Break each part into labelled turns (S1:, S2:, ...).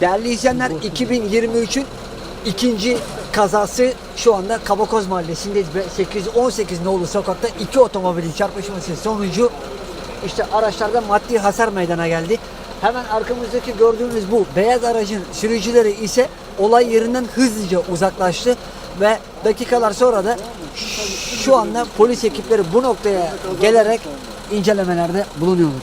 S1: Değerli izleyenler 2023'ün ikinci kazası şu anda Kabakoz Mahallesi'ndeyiz. Ve 818 nolu sokakta iki otomobilin çarpışması sonucu işte araçlarda maddi hasar meydana geldi. Hemen arkamızdaki gördüğünüz bu beyaz aracın sürücüleri ise olay yerinden hızlıca uzaklaştı ve dakikalar sonra da şu anda polis ekipleri bu noktaya gelerek incelemelerde bulunuyorlar.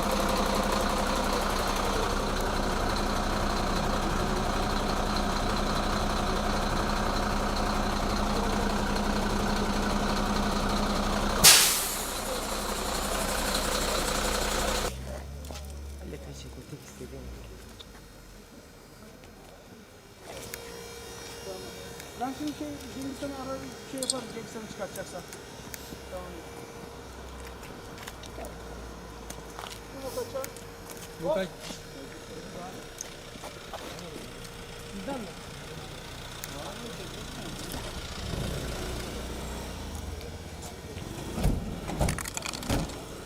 S2: Ben şimdi şey, şimdi sana ara şey yaparım, ekranı çıkartacaksan. Tamam. Bu kaça?
S3: Bu kaç?
S2: Bizden mi?